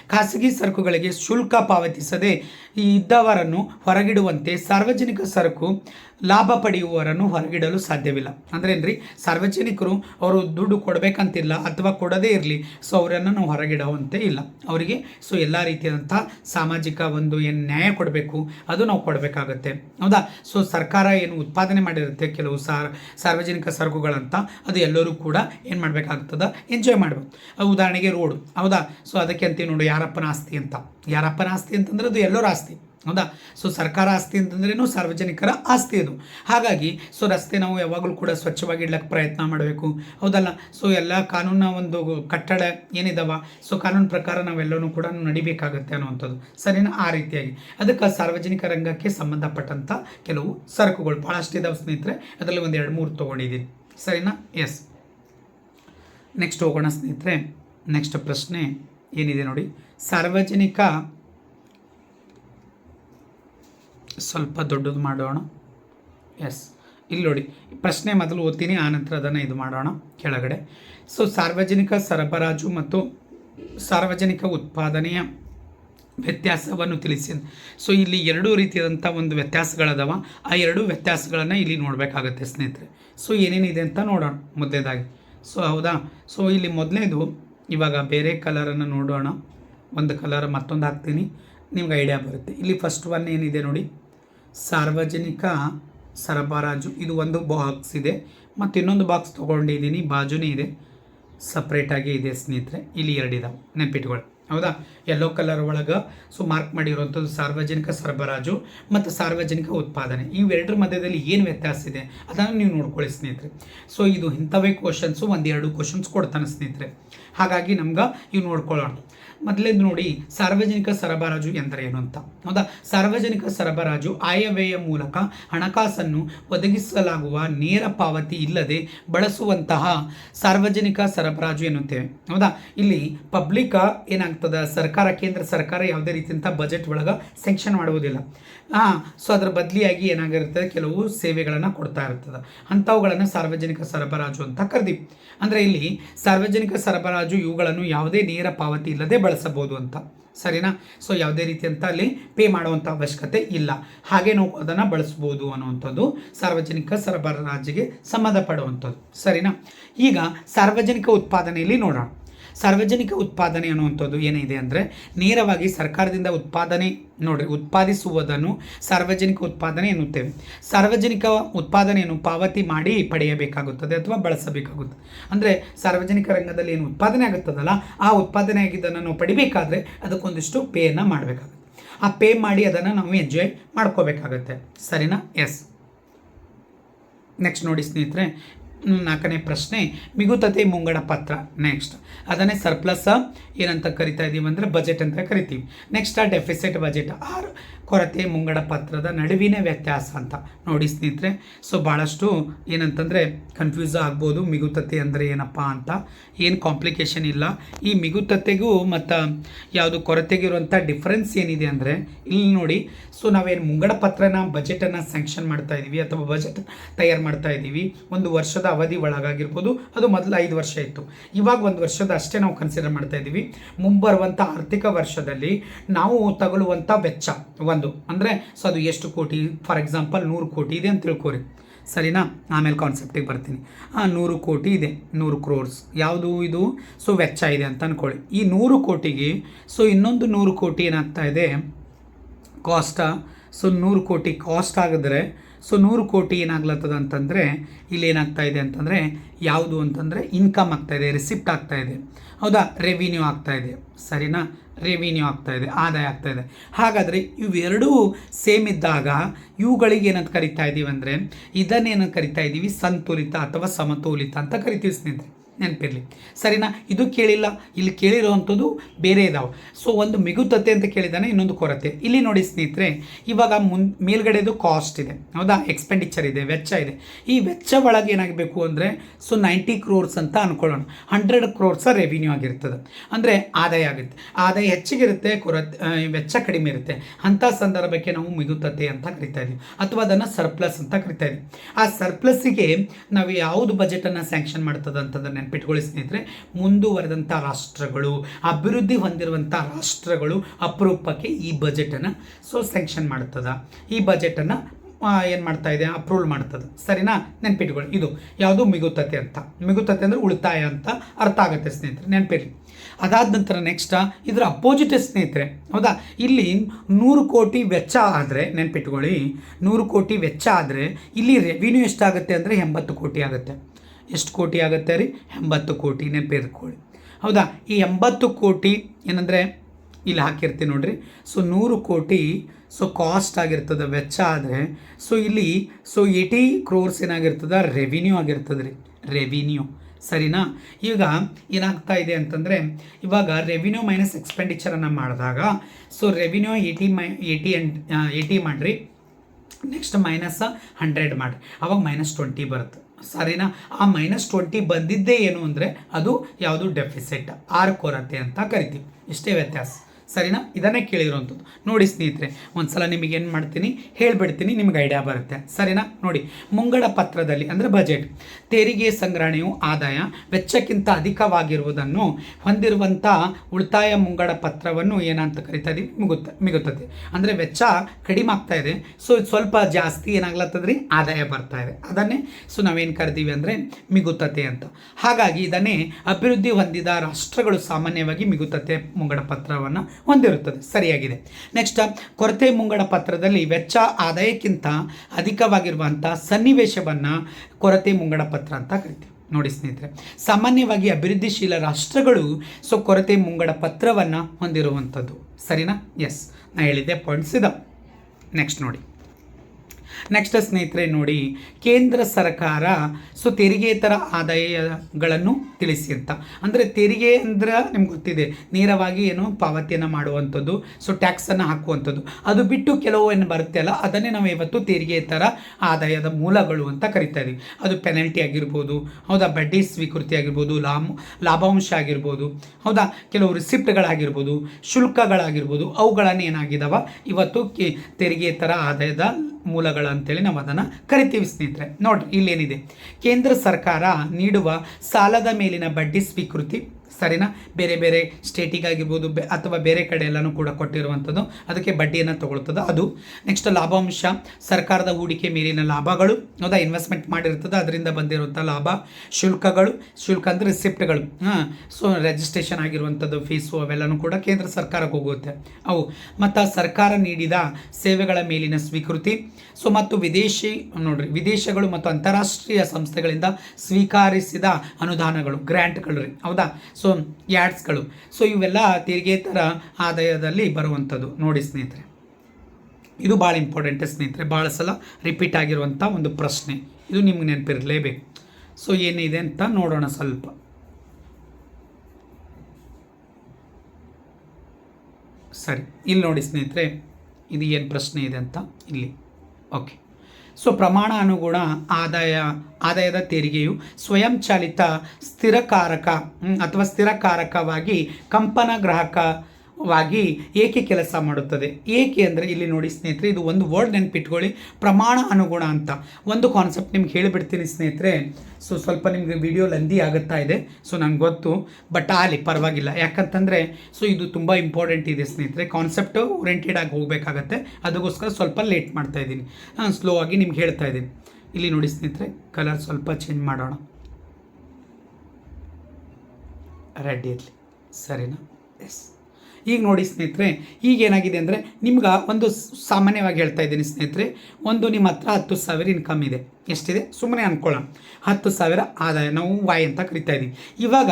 ಖಾಸಗಿ ಸರಕುಗಳಿಗೆ ಶುಲ್ಕ ಪಾವತಿಸದೆ ಈ ಇದ್ದವರನ್ನು ಹೊರಗಿಡುವಂತೆ ಸಾರ್ವಜನಿಕ ಸರಕು ಲಾಭ ಪಡೆಯುವವರನ್ನು ಹೊರಗಿಡಲು ಸಾಧ್ಯವಿಲ್ಲ. ಅಂದ್ರೆ ಏನ್ರಿ? ಸಾರ್ವಜನಿಕರು ಅವರು ದುಡ್ಡು ಕೊಡಬೇಕಂತಿಲ್ಲ ಅಥವಾ ಕೊಡದೇ ಇರಲಿ ಸೊ ಅವರನ್ನು ನಾವು ಹೊರಗಿಡುವಂತೆ ಇಲ್ಲ. ಅವರಿಗೆ ಸೊ ಎಲ್ಲ ರೀತಿಯಾದಂಥ ಸಾಮಾಜಿಕ ಒಂದು ಏನು ನ್ಯಾಯ ಕೊಡಬೇಕು, ಅದು ನಾವು ಕೊಡಬೇಕಾಗತ್ತೆ. ಹೌದಾ? ಸೊ ಸರ್ಕಾರ ಏನು ಉತ್ಪಾದನೆ ಮಾಡಿರುತ್ತೆ ಕೆಲವು ಸಾರ್, ಸಾರ್ವಜನಿಕ ಸರಕುಗಳಂತ, ಅದು ಎಲ್ಲರೂ ಕೂಡ ಏನು ಮಾಡಬೇಕಾಗ್ತದ? ಎಂಜಾಯ್ ಮಾಡ್ಬೇಕು ಉದಾಹರಣೆಗೆ ರೋಡ್. ಹೌದಾ? ಸೊ ಅದಕ್ಕೆ ಅಂತೀವಿ ನೋಡು, ಯಾರಪ್ಪನ ಆಸ್ತಿ ಅಂತ. ಯಾರಪ್ಪನ ಆಸ್ತಿ ಅಂತಂದ್ರೆ ಅದು ಎಲ್ಲರ ಆಸ್ತಿ. ಹೌದಾ? ಸೊ ಸರ್ಕಾರ ಆಸ್ತಿ ಅಂತಂದ್ರೇನು? ಸಾರ್ವಜನಿಕರ ಆಸ್ತಿ ಅದು. ಹಾಗಾಗಿ ಸೊ ರಸ್ತೆ ನಾವು ಯಾವಾಗಲೂ ಕೂಡ ಸ್ವಚ್ಛವಾಗಿ ಇಡ್ಲಿಕ್ಕೆ ಪ್ರಯತ್ನ ಮಾಡಬೇಕು. ಹೌದಲ್ಲ? ಸೊ ಎಲ್ಲ ಕಾನೂನ ಒಂದು ಕಟ್ಟಡ ಏನಿದಾವ? ಸೊ ಕಾನೂನು ಪ್ರಕಾರ ನಾವೆಲ್ಲರೂ ಕೂಡ ನಡಿಬೇಕಾಗುತ್ತೆ ಅನ್ನುವಂಥದ್ದು. ಸರಿನಾ? ಆ ರೀತಿಯಾಗಿ. ಅದಕ್ಕೆ ಸಾರ್ವಜನಿಕ ರಂಗಕ್ಕೆ ಸಂಬಂಧಪಟ್ಟಂಥ ಕೆಲವು ಸರಕುಗಳು. ಭಾಳಷ್ಟು ಇದಾವೆ ಸ್ನೇಹಿತರೆ, ಅದರಲ್ಲಿ ಒಂದು ಎರಡು ಮೂರು ತೊಗೊಂಡಿದ್ದೀನಿ. ಸರಿನಾ? ಎಸ್ ನೆಕ್ಸ್ಟ್ ಹೋಗೋಣ ಸ್ನೇಹಿತರೆ. ನೆಕ್ಸ್ಟ್ ಪ್ರಶ್ನೆ ಏನಿದೆ ನೋಡಿ. ಸಾರ್ವಜನಿಕ ಸ್ವಲ್ಪ ದೊಡ್ಡದು ಮಾಡೋಣ. ಎಸ್ ಇಲ್ಲಿ ನೋಡಿ. ಪ್ರಶ್ನೆ ಮೊದಲು ಓದ್ತೀನಿ ಆನಂತರ ಅದನ್ನು ಇದು ಮಾಡೋಣ ಕೆಳಗಡೆ. ಸೊ ಸಾರ್ವಜನಿಕ ಸರಬರಾಜು ಮತ್ತು ಸಾರ್ವಜನಿಕ ಉತ್ಪಾದನೆಯ ವ್ಯತ್ಯಾಸವನ್ನು ತಿಳಿಸಿ. ಸೊ ಇಲ್ಲಿ ಎರಡೂ ರೀತಿಯಾದಂಥ ಒಂದು ವ್ಯತ್ಯಾಸಗಳದಾವ. ಆ ಎರಡೂ ವ್ಯತ್ಯಾಸಗಳನ್ನು ಇಲ್ಲಿ ನೋಡಬೇಕಾಗತ್ತೆ ಸ್ನೇಹಿತರೆ. ಸೊ ಏನೇನಿದೆ ಅಂತ ನೋಡೋಣ. ಮೊದಲೇದಾಗಿ. ಸೊ ಹೌದಾ? ಸೊ ಇಲ್ಲಿ ಮೊದಲನೇದು ಇವಾಗ ಬೇರೆ ಕಲರನ್ನು ನೋಡೋಣ. ಒಂದು ಕಲರ್ ಮತ್ತೊಂದು ಹಾಕ್ತೀನಿ, ನಿಮ್ಗೆ ಐಡಿಯಾ ಬರುತ್ತೆ. ಇಲ್ಲಿ ಫಸ್ಟ್ ಒನ್ ಏನಿದೆ ನೋಡಿ? ಸಾರ್ವಜನಿಕ ಸರಬರಾಜು. ಇದು ಒಂದು ಬಾಕ್ಸ್ ಇದೆ. ಮತ್ತು ಇನ್ನೊಂದು ಬಾಕ್ಸ್ ತೊಗೊಂಡಿದ್ದೀನಿ, ಬಾಜುನೇ ಇದೆ. ಸಪ್ರೇಟಾಗಿ ಇದೆ, ಸ್ನೇಹಿತರೆ. ಇಲ್ಲಿ ಎರಡಿದಾವೆ ನೆನ್ಪಿಟ್ಕೊಳ್ಳಿ ಹೌದಾ? ಎಲ್ಲೋ ಕಲರ್ ಒಳಗೆ ಸೊ ಮಾರ್ಕ್ ಮಾಡಿರುವಂಥದ್ದು ಸಾರ್ವಜನಿಕ ಸರಬರಾಜು ಮತ್ತು ಸಾರ್ವಜನಿಕ ಉತ್ಪಾದನೆ. ಇವೆರಡರ ಮಧ್ಯದಲ್ಲಿ ಏನು ವ್ಯತ್ಯಾಸ ಇದೆ? ಅದನ್ನು ನೀವು ನೋಡ್ಕೊಳ್ಳಿ ಸ್ನೇಹಿತರೆ. ಸೊ ಇದು ಇಂಥವೇ ಕ್ವಶನ್ಸು ಒಂದೆರಡು ಕ್ವಶನ್ಸ್ ಕೊಡ್ತಾನೆ ಸ್ನೇಹಿತರೆ. ಹಾಗಾಗಿ ನಮ್ಗೆ ಇವು ನೋಡ್ಕೊಳ್ಳೋಣ. ಮೊದಲೇದು ನೋಡಿ, ಸಾರ್ವಜನಿಕ ಸರಬರಾಜು ಎಂದರೆ ಏನು ಅಂತ. ಹೌದಾ? ಸಾರ್ವಜನಿಕ ಸರಬರಾಜು ಆಯವ್ಯಯ ಮೂಲಕ ಹಣಕಾಸನ್ನು ಒದಗಿಸಲಾಗುವ ನೇರ ಪಾವತಿ ಇಲ್ಲದೆ ಬಳಸುವಂತಹ ಸಾರ್ವಜನಿಕ ಸರಬರಾಜು ಎನ್ನುತ್ತೇವೆ. ಹೌದಾ? ಇಲ್ಲಿ ಪಬ್ಲಿಕ್ ಏನಾಗ್ತದ? ಸರ್ಕಾರ, ಕೇಂದ್ರ ಸರ್ಕಾರ ಯಾವುದೇ ರೀತಿಯಂಥ ಬಜೆಟ್ ಒಳಗೆ ಸ್ಯಾಂಕ್ಷನ್ ಮಾಡುವುದಿಲ್ಲ. ಹಾಂ ಸೊ ಅದರ ಬದಲಿಯಾಗಿ ಏನಾಗಿರ್ತದೆ, ಕೆಲವು ಸೇವೆಗಳನ್ನು ಕೊಡ್ತಾ ಇರ್ತದೆ. ಅಂಥವುಗಳನ್ನು ಸಾರ್ವಜನಿಕ ಸರಬರಾಜು ಅಂತ ಕರೆದಿ. ಅಂದರೆ ಇಲ್ಲಿ ಸಾರ್ವಜನಿಕ ಸರಬರಾಜು ಇವುಗಳನ್ನು ಯಾವುದೇ ನೇರ ಪಾವತಿ ಇಲ್ಲದೆ ಬಳಸಬಹುದು ಅಂತ. ಸರಿನಾ? ಸೊ ಯಾವುದೇ ರೀತಿಯಂತ ಅಲ್ಲಿ ಪೇ ಮಾಡುವಂಥ ಅವಶ್ಯಕತೆ ಇಲ್ಲ. ಹಾಗೆ ನಾವು ಅದನ್ನು ಬಳಸ್ಬೋದು ಅನ್ನುವಂಥದ್ದು ಸಾರ್ವಜನಿಕ ಸರಬರಾಜಿಗೆ ಸಂಬಂಧಪಡುವಂಥದ್ದು. ಸರಿನಾ? ಈಗ ಸಾರ್ವಜನಿಕ ಉತ್ಪಾದನೆಯಲ್ಲಿ ನೋಡೋಣ. ಸಾರ್ವಜನಿಕ ಉತ್ಪಾದನೆ ಅನ್ನುವಂಥದ್ದು ಏನಿದೆ ಅಂದರೆ ನೇರವಾಗಿ ಸರ್ಕಾರದಿಂದ ಉತ್ಪಾದನೆ, ನೋಡಿರಿ, ಉತ್ಪಾದಿಸುವುದನ್ನು ಸಾರ್ವಜನಿಕ ಉತ್ಪಾದನೆ ಎನ್ನುತ್ತೇವೆ. ಸಾರ್ವಜನಿಕ ಉತ್ಪಾದನೆಯನ್ನು ಪಾವತಿ ಮಾಡಿ ಪಡೆಯಬೇಕಾಗುತ್ತದೆ ಅಥವಾ ಬಳಸಬೇಕಾಗುತ್ತದೆ. ಅಂದರೆ ಸಾರ್ವಜನಿಕ ರಂಗದಲ್ಲಿ ಏನು ಉತ್ಪಾದನೆ ಆಗುತ್ತದಲ್ಲ, ಆ ಉತ್ಪಾದನೆ ಆಗಿದ್ದನ್ನು ನಾವು ಪಡಿಬೇಕಾದ್ರೆ ಅದಕ್ಕೊಂದಿಷ್ಟು ಪೇಯನ್ನು ಮಾಡಬೇಕಾಗುತ್ತೆ. ಆ ಪೇ ಮಾಡಿ ಅದನ್ನು ನಾವು ಎಂಜಾಯ್ ಮಾಡ್ಕೋಬೇಕಾಗತ್ತೆ. ಸರಿನಾ? ಎಸ್ ನೆಕ್ಸ್ಟ್ ನೋಡಿ ಸ್ನೇಹಿತರೆ ನಾಲ್ಕನೇ ಪ್ರಶ್ನೆ, ಮಿಗುತತೆ ಮುಂಗಡ ಪತ್ರ. ನೆಕ್ಸ್ಟ್ ಅದನ್ನೇ ಸರ್ಪ್ಲಸ್ ಏನಂತ ಕರಿತಾ ಇದ್ದೀವಿ ಅಂದರೆ ಬಜೆಟ್ ಅಂತ ಕರಿತೀವಿ. ನೆಕ್ಸ್ಟ್ ಡೆಫಿಸಿಟ್ ಬಜೆಟ್ ಆರ್ ಕೊರತೆ ಮುಂಗಡ ಪತ್ರದ ನಡುವಿನ ವ್ಯತ್ಯಾಸ ಅಂತ ನೋಡಿ ಸ್ನೇಹಿತರೆ. ಸೊ ಭಾಳಷ್ಟು ಏನಂತಂದರೆ ಕನ್ಫ್ಯೂಸ್ ಆಗ್ಬೋದು, ಮಿಗುತತೆ ಅಂದರೆ ಏನಪ್ಪ ಅಂತ. ಏನು ಕಾಂಪ್ಲಿಕೇಶನ್ ಇಲ್ಲ. ಈ ಮಿಗುತತೆಗೂ ಮತ್ತು ಯಾವುದು ಕೊರತೆಗಿರುವಂಥ ಡಿಫ್ರೆನ್ಸ್ ಏನಿದೆ ಅಂದರೆ, ಇಲ್ಲಿ ನೋಡಿ ಸೊ ನಾವೇನು ಮುಂಗಡ ಪತ್ರನ ಬಜೆಟನ್ನು ಸ್ಯಾಂಕ್ಷನ್ ಮಾಡ್ತಾ ಇದ್ದೀವಿ ಅಥವಾ ಬಜೆಟ್ ತಯಾರು ಮಾಡ್ತಾ ಇದ್ದೀವಿ ಒಂದು ವರ್ಷದ ಅವಧಿ ಒಳಗಾಗಿರ್ಬೋದು, ಅದು ಮೊದಲು ಐದು ವರ್ಷ ಇತ್ತು. ಇವಾಗ ಒಂದು ವರ್ಷದ ಅಷ್ಟೇ ನಾವು ಕನ್ಸಿಡರ್ ಮಾಡ್ತಾ ಇದ್ದೀವಿ ಮುಂಬರುವಂಥ ಆರ್ಥಿಕ ವರ್ಷದಲ್ಲಿ ನಾವು ತಗೊಳ್ಳುವಂಥ ವೆಚ್ಚ ಅಂದರೆ, ಸೊ ಅದು ಎಷ್ಟು ಕೋಟಿ? ಫಾರ್ ಎಕ್ಸಾಂಪಲ್ ನೂರು ಕೋಟಿ ಇದೆ ಅಂತ ತಿಳ್ಕೊರಿ. ಸರಿನಾ? ಆಮೇಲೆ ಕಾನ್ಸೆಪ್ಟಿಗೆ ಬರ್ತೀನಿ. ಹಾಂ ನೂರು ಕೋಟಿ ಇದೆ, ನೂರು ಕ್ರೋರ್ಸ್ ಯಾವುದು ಇದು? ಸೊ, ವೆಚ್ಚ ಇದೆ ಅಂತ ಅಂದ್ಕೊಳ್ಳಿ ಈ ನೂರು ಕೋಟಿಗೆ, ಸೊ ಇನ್ನೊಂದು ನೂರು ಕೋಟಿ ಏನಾಗ್ತಾ ಇದೆ? ಕಾಸ್ಟ ಸೊ, ನೂರು ಕೋಟಿ ಕಾಸ್ಟ್ ಆಗಿದ್ರೆ, ಸೊ ನೂರು ಕೋಟಿ ಏನಾಗ್ಲತ್ತದ ಅಂತಂದರೆ, ಇಲ್ಲಿ ಏನಾಗ್ತಾ ಇದೆ ಅಂತಂದರೆ, ಯಾವುದು ಅಂತಂದರೆ ಇನ್ಕಮ್ ಆಗ್ತಾ ಇದೆ ರಿಸಿಪ್ಟ್ ಆಗ್ತಾ ಇದೆ. ಹೌದಾ? ರೆವಿನ್ಯೂ ಆಗ್ತಾ ಇದೆ. ಸರಿನಾ? ರೆವಿನ್ಯೂ ಆಗ್ತಾ ಇದೆ, ಆದಾಯ ಆಗ್ತಾ ಇದೆ. ಹಾಗಾದರೆ ಇವೆರಡೂ ಸೇಮ್ ಇದ್ದಾಗ ಇವುಗಳಿಗೆ ಏನಂತ ಕರಿತಾ ಇದ್ದೀವಿ ಅಂದರೆ ಇದನ್ನೇನು ಕರಿತಾ ಇದ್ದೀವಿ ಸಂತುಲಿತ ಅಥವಾ ಸಮತೋಲಿತ ಅಂತ ಕರಿತೀವಿ ಸ್ನೇಹಿತರೆ. ನೆನಪಿರಲಿ. ಸರಿನಾ? ಇದು ಕೇಳಿಲ್ಲ. ಇಲ್ಲಿ ಕೇಳಿರೋವಂಥದ್ದು ಬೇರೆ ಇದಾವೆ. ಸೊ ಒಂದು ಮಿಗುತತೆ ಅಂತ ಕೇಳಿದಾನೆ ಇನ್ನೊಂದು ಕೊರತೆ. ಇಲ್ಲಿ ನೋಡಿ ಸ್ನೇಹಿತರೆ, ಇವಾಗ ಮುನ್, ಮೇಲ್ಗಡೆದು ಕಾಸ್ಟ್ ಇದೆ. ಹೌದಾ? ಎಕ್ಸ್ಪೆಂಡಿಚರ್ ಇದೆ, ವೆಚ್ಚ ಇದೆ. ಈ ವೆಚ್ಚ ಒಳಗೆ ಏನಾಗಬೇಕು ಅಂದರೆ ಸೊ ನೈಂಟಿ ಕ್ರೋರ್ಸ್ ಅಂತ ಅನ್ಕೊಳ್ಳೋಣ. ಹಂಡ್ರೆಡ್ ಕ್ರೋರ್ಸ ರೆವಿನ್ಯೂ ಆಗಿರ್ತದೆ. ಅಂದರೆ ಆದಾಯ ಆಗುತ್ತೆ. ಆದಾಯ ಹೆಚ್ಚಿಗಿರುತ್ತೆ, ಕೊರತೆ ವೆಚ್ಚ ಕಡಿಮೆ ಇರುತ್ತೆ. ಅಂಥ ಸಂದರ್ಭಕ್ಕೆ ನಾವು ಮಿಗುತತೆ ಅಂತ ಕರಿತಾ ಇದ್ದೀವಿ ಅಥವಾ ಅದನ್ನು ಸರ್ಪ್ಲಸ್ ಅಂತ ಕರಿತಾ ಇದ್ದೀವಿ ಆ ಸರ್ಪ್ಲಸ್ಸಿಗೆ ನಾವು ಯಾವುದು ಬಜೆಟನ್ನು ಸ್ಯಾಂಕ್ಷನ್ ಮಾಡ್ತದೆ ಅಂತಂದ್ರೆ ನೆನ್ಪಿಟ್ಕೊಳ್ಳಿ ಸ್ನೇಹಿತರೆ ಮುಂದುವರೆದಂಥ ರಾಷ್ಟ್ರಗಳು, ಅಭಿವೃದ್ಧಿ ಹೊಂದಿರುವಂಥ ರಾಷ್ಟ್ರಗಳು ಅಪರೂಪಕ್ಕೆ ಈ ಬಜೆಟನ್ನು ಸೊ ಸ್ಯಾಂಕ್ಷನ್ ಮಾಡ್ತದ. ಈ ಬಜೆಟನ್ನು ಏನು ಮಾಡ್ತಾ ಇದೆ? ಅಪ್ರೂವಲ್ ಮಾಡ್ತದೆ. ಸರಿನಾ? ನೆನಪಿಟ್ಕೊಳ್ಳಿ ಇದು ಯಾವುದು ಮಿಗುತತೆ ಅಂತ. ಮಿಗುತತೆ ಅಂದರೆ ಉಳಿತಾಯ ಅಂತ ಅರ್ಥ ಆಗುತ್ತೆ ಸ್ನೇಹಿತರೆ. ನೆನಪಿರಲಿ. ಅದಾದ ನಂತರ ನೆಕ್ಸ್ಟ್ ಇದರ ಅಪೋಸಿಟ್ ಸ್ನೇಹಿತರೆ. ಹೌದಾ? ಇಲ್ಲಿ ನೂರು ಕೋಟಿ ವೆಚ್ಚ ಆದರೆ ನೆನಪಿಟ್ಕೊಳ್ಳಿ ನೂರು ಕೋಟಿ ವೆಚ್ಚ ಆದರೆ ಇಲ್ಲಿ ರೆವಿನ್ಯೂ ಎಷ್ಟಾಗುತ್ತೆ ಅಂದರೆ ಎಂಬತ್ತು ಕೋಟಿ ಆಗುತ್ತೆ. ಎಷ್ಟು ಕೋಟಿ ಆಗುತ್ತೆ ರೀ? ಎಂಬತ್ತು ಕೋಟಿ ನೆನಪಿರ್ಕೊಳ್ಳಿ ಹೌದಾ? ಈ ಎಂಬತ್ತು ಕೋಟಿ ಏನಂದರೆ ಇಲ್ಲಿ ಹಾಕಿರ್ತೀನಿ ನೋಡಿರಿ. ಸೊ ನೂರು ಕೋಟಿ ಸೊ ಕಾಸ್ಟ್ ಆಗಿರ್ತದೆ ವೆಚ್ಚ ಆದರೆ ಸೊ ಇಲ್ಲಿ ಸೊ ಏಯ್ಟಿ ಕ್ರೋರ್ಸ್ ಏನಾಗಿರ್ತದೆ? ರೆವಿನ್ಯೂ ಆಗಿರ್ತದೆ ರೀ. ರೆವಿನ್ಯೂ ಸರಿನಾ? ಈಗ ಏನಾಗ್ತಾ ಇದೆ ಅಂತಂದರೆ, ಇವಾಗ ರೆವಿನ್ಯೂ ಮೈನಸ್ ಎಕ್ಸ್ಪೆಂಡಿಚರನ್ನು ಮಾಡಿದಾಗ so revenue eighty my eighty and eighty ಮಾಡಿರಿ. ನೆಕ್ಸ್ಟ್ ಮೈನಸ್ ಹಂಡ್ರೆಡ್ ಮಾಡಿರಿ. ಅವಾಗ ಮೈನಸ್ ಟ್ವೆಂಟಿ ಬರುತ್ತೆ. ಸರಿನಾ? ಆ ಮೈನಸ್ ಟ್ವೆಂಟಿ ಬಂದಿದ್ದೇ ಏನು ಅಂದರೆ ಅದು ಯಾವುದು ಡೆಫಿಸಿಟ್ ಆರ್ ಕೊರತೆ ಅಂತ ಕರಿತೀವಿ. ಇಷ್ಟೇ ವ್ಯತ್ಯಾಸ. ಸರಿನಾ? ಇದನ್ನೇ ಕೇಳಿರೋಂಥದ್ದು. ನೋಡಿ ಸ್ನೇಹಿತರೆ, ಒಂದ್ಸಲ ನಿಮಗೆ ಏನು ಮಾಡ್ತೀನಿ, ಹೇಳಿಬಿಡ್ತೀನಿ, ನಿಮ್ಗೆ ಐಡಿಯಾ ಬರುತ್ತೆ. ಸರಿನಾ? ನೋಡಿ, ಮುಂಗಡ ಪತ್ರದಲ್ಲಿ, ಅಂದರೆ ಬಜೆಟ್ ತೆರಿಗೆ ಸಂಗ್ರಹಣೆಯು ಆದಾಯ, ವೆಚ್ಚಕ್ಕಿಂತ ಅಧಿಕವಾಗಿರುವುದನ್ನು ಹೊಂದಿರುವಂಥ ಉಳಿತಾಯ ಮುಂಗಡ ಪತ್ರವನ್ನು ಏನಂತ ಕರಿತಾ ಇದೀವಿ, ಮಿಗುತ್ತ ಮಿಗುತ್ತದೆ ಅಂದರೆ ವೆಚ್ಚ ಕಡಿಮೆ ಆಗ್ತಾ ಇದೆ. ಸೊ ಸ್ವಲ್ಪ ಜಾಸ್ತಿ ಏನಾಗ್ಲತ್ತದ್ರಿ? ಆದಾಯ ಬರ್ತಾ ಇದೆ. ಅದನ್ನೇ ಸೊ ನಾವೇನು ಕರಿತೀವಿ ಅಂದರೆ ಮಿಗುತ್ತತೆ ಅಂತ. ಹಾಗಾಗಿ ಇದನ್ನೇ ಅಭಿವೃದ್ಧಿ ಹೊಂದಿದ ರಾಷ್ಟ್ರಗಳು ಸಾಮಾನ್ಯವಾಗಿ ಮಿಗುತ್ತತೆ ಮುಂಗಡ ಪತ್ರವನ್ನು ಹೊಂದಿರುತ್ತದೆ. ಸರಿಯಾಗಿದೆ. ನೆಕ್ಸ್ಟ್ ಕೊರತೆ ಮುಂಗಡ ಪತ್ರದಲ್ಲಿ ವೆಚ್ಚ ಆದಾಯಕ್ಕಿಂತ ಅಧಿಕವಾಗಿರುವಂಥ ಸನ್ನಿವೇಶವನ್ನು ಕೊರತೆ ಮುಂಗಡ ಪತ್ರ ಅಂತ ಕರಿತೀವಿ. ನೋಡಿ ಸ್ನೇಹಿತರೆ, ಸಾಮಾನ್ಯವಾಗಿ ಅಭಿವೃದ್ಧಿಶೀಲ ರಾಷ್ಟ್ರಗಳು ಸೊ ಕೊರತೆ ಮುಂಗಡ ಪತ್ರವನ್ನು ಹೊಂದಿರುವಂಥದ್ದು ಸರಿನಾ? ಎಸ್ ನಾ ಹೇಳಿದ್ದೆ ಪಾಯಿಂಟ್ಸ್ ಇದಾವೆ. ನೆಕ್ಸ್ಟ್ ನೋಡಿ. ನೆಕ್ಸ್ಟ್ ಸ್ನೇಹಿತರೆ ನೋಡಿ, ಕೇಂದ್ರ ಸರ್ಕಾರ ಸೊ ತೆರಿಗೆತರ ಆದಾಯಗಳನ್ನು ತಿಳಿಸಿ ಅಂತ. ಅಂದರೆ ತೆರಿಗೆ ಅಂದ್ರೆ ನಿಮ್ಗೆ ಗೊತ್ತಿದೆ, ನೇರವಾಗಿ ಏನು ಪಾವತಿಯನ್ನು ಮಾಡುವಂಥದ್ದು, ಸೊ ಟ್ಯಾಕ್ಸನ್ನು ಹಾಕುವಂಥದ್ದು. ಅದು ಬಿಟ್ಟು ಕೆಲವು ಏನು ಬರುತ್ತೆ ಅಲ್ಲ, ಅದನ್ನೇ ನಾವು ಇವತ್ತು ತೆರಿಗೆತರ ಆದಾಯದ ಮೂಲಗಳು ಅಂತ ಕರಿತಾ ಇದ್ದೀವಿ ಅದು ಪೆನಲ್ಟಿ ಆಗಿರ್ಬೋದು, ಹೌದಾ, ಬಡ್ಡಿ ಸ್ವೀಕೃತಿ ಆಗಿರ್ಬೋದು ಲಾಭ ಲಾಭಾಂಶ ಆಗಿರ್ಬೋದು, ಹೌದಾ, ಕೆಲವು ರಿಸಿಪ್ಟ್ಗಳಾಗಿರ್ಬೋದು, ಶುಲ್ಕಗಳಾಗಿರ್ಬೋದು ಅವುಗಳನ್ನು ಏನಾಗಿದಾವ ಇವತ್ತು ಕೆ, ತೆರಿಗೆತರ ಆದಾಯದ ಮೂಲಗಳು ಅಂತೇಳಿ ನಾವು ಅದನ್ನು ಕರಿತೀವಿ ಸ್ನೇಹಿತರೆ. ನೋಡ್ರಿ ಇಲ್ಲೇನಿದೆ. ಕೇಂದ್ರ ಸರ್ಕಾರ ನೀಡುವ ಸಾಲದ ಮೇಲಿನ ಬಡ್ಡಿ ಸ್ವೀಕೃತಿ ಸರಿನಾ? ಬೇರೆ ಬೇರೆ ಸ್ಟೇಟಿಗಾಗಿರ್ಬೋದು ಬೆ ಅಥವಾ ಬೇರೆ ಕಡೆ ಎಲ್ಲನೂ ಕೂಡ ಕೊಟ್ಟಿರುವಂಥದ್ದು ಅದಕ್ಕೆ ಬಡ್ಡಿಯನ್ನು ತಗೊಳ್ತದೆ ಅದು. ನೆಕ್ಸ್ಟ್ ಲಾಭಾಂಶ, ಸರ್ಕಾರದ ಹೂಡಿಕೆ ಮೇಲಿನ ಲಾಭಗಳು. ಹೌದಾ? ಇನ್ವೆಸ್ಟ್ಮೆಂಟ್ ಮಾಡಿರ್ತದೆ, ಅದರಿಂದ ಬಂದಿರುವಂಥ ಲಾಭ. ಶುಲ್ಕಗಳು, ಶುಲ್ಕ ಅಂದರೆ ರಿಸಿಪ್ಟ್ಗಳು ಹಾಂ ಸೊ ರಿಜಿಸ್ಟ್ರೇಷನ್ ಆಗಿರುವಂಥದ್ದು ಫೀಸು ಅವೆಲ್ಲನೂ ಕೂಡ ಕೇಂದ್ರ ಸರ್ಕಾರಕ್ಕೆ ಹೋಗುತ್ತೆ. ಅವು. ಮತ್ತು ಸರ್ಕಾರ ನೀಡಿದ ಸೇವೆಗಳ ಮೇಲಿನ ಸ್ವೀಕೃತಿ. ಸೊ ಮತ್ತು ವಿದೇಶಿ, ನೋಡ್ರಿ, ವಿದೇಶಗಳು ಮತ್ತು ಅಂತಾರಾಷ್ಟ್ರೀಯ ಸಂಸ್ಥೆಗಳಿಂದ ಸ್ವೀಕರಿಸಿದ ಅನುದಾನಗಳು ಗ್ರ್ಯಾಂಟ್ಗಳು ರೀ. ಹೌದಾ? ಸೊ ಯಾಡ್ಸ್ಗಳು ಸೊ, ಇವೆಲ್ಲ ತೆರಿಗೆತರ ಆದಾಯದಲ್ಲಿ ಬರುವಂಥದ್ದು. ನೋಡಿ ಸ್ನೇಹಿತರೆ. ಇದು ಭಾಳ ಇಂಪಾರ್ಟೆಂಟ್ ಸ್ನೇಹಿತರೆ. ಭಾಳ ಸಲ ರಿಪೀಟ್ ಆಗಿರುವಂಥ ಒಂದು ಪ್ರಶ್ನೆ. ಇದು ನಿಮ್ಗೆ ನೆನಪಿರಲೇಬೇಕು. ಸೊ, ಏನಿದೆ ಅಂತ ನೋಡೋಣ ಸ್ವಲ್ಪ. ಸರಿ. ಇಲ್ಲಿ ನೋಡಿ ಸ್ನೇಹಿತರೆ, ಇದು ಏನು ಪ್ರಶ್ನೆ ಇದೆ ಅಂತ? ಇಲ್ಲಿ. ಓಕೆ. ಸೊ ಪ್ರಮಾಣ ಅನುಗುಣ ಆದಾಯ ಆದಾಯದ ತೆರಿಗೆಯು ಸ್ವಯಂಚಾಲಿತ ಸ್ಥಿರಕಾರಕ ಅಥವಾ ಸ್ಥಿರಕಾರಕವಾಗಿ ಕಂಪನ ಗ್ರಾಹಕವಾಗಿ ಏಕೆ ಕೆಲಸ ಮಾಡುತ್ತದೆ? ಏಕೆ ಅಂದರೆ ಇಲ್ಲಿ ನೋಡಿ ಸ್ನೇಹಿತರೆ, ಇದು ಒಂದು ವರ್ಡ್ ನೆನ್ಪಿಟ್ಕೊಳ್ಳಿ, ಪ್ರಮಾಣ ಅನುಗುಣ ಅಂತ. ಒಂದು ಕಾನ್ಸೆಪ್ಟ್ ನಿಮ್ಗೆ ಹೇಳಿಬಿಡ್ತೀನಿ ಸ್ನೇಹಿತರೆ. ಸೊ ಸ್ವಲ್ಪ ನಿಮಗೆ ವಿಡಿಯೋ ಲಂದಿ ಆಗುತ್ತಾ ಇದೆ? ಸೊ ನಂಗೆ ಗೊತ್ತು. ಬಟ್ ಆಗಲಿ, ಪರವಾಗಿಲ್ಲ. ಯಾಕಂತಂದರೆ ಸೊ ಇದು ತುಂಬ ಇಂಪಾರ್ಟೆಂಟ್ ಇದೆ ಸ್ನೇಹಿತರೆ. ಕಾನ್ಸೆಪ್ಟು ಓರಿಯೆಂಟೆಡ್ ಆಗಿ ಹೋಗಬೇಕಾಗತ್ತೆ. ಅದಕ್ಕೋಸ್ಕರ ಸ್ವಲ್ಪ ಲೇಟ್ ಮಾಡ್ತಾ ಇದ್ದೀನಿ. ಸ್ಲೋ ಆಗಿ ನಿಮ್ಗೆ ಹೇಳ್ತಾ ಇದ್ದೀನಿ. ಇಲ್ಲಿ ನೋಡಿ ಸ್ನೇಹಿತರೆ ಕಲರ್ ಸ್ವಲ್ಪ ಚೇಂಜ್ ಮಾಡೋಣ. ರೆಡ್ ಇರಲಿ. ಸರಿನಾ? ಎಸ್ ಈಗ ನೋಡಿ ಸ್ನೇಹಿತರೆ, ಈಗ ಏನಾಗಿದೆ ಅಂದರೆ ನಿಮ್ಗೆ ಒಂದು ಸಾಮಾನ್ಯವಾಗಿ ಹೇಳ್ತಾ ಇದ್ದೀನಿ ಸ್ನೇಹಿತರೆ, ಒಂದು ನಿಮ್ಮ ಹತ್ರ ಹತ್ತು ಸಾವಿರ ಇನ್ಕಮ್ ಇದೆ. ಎಷ್ಟಿದೆ? ಸುಮ್ಮನೆ ಅನ್ಕೊಳ್ಳೋಣ. ಹತ್ತು ಸಾವಿರ ಆದಾಯ, ನಾವು ವಾಯ್ ಅಂತ ಕರಿತಾ ಇದ್ದೀವಿ ಇವಾಗ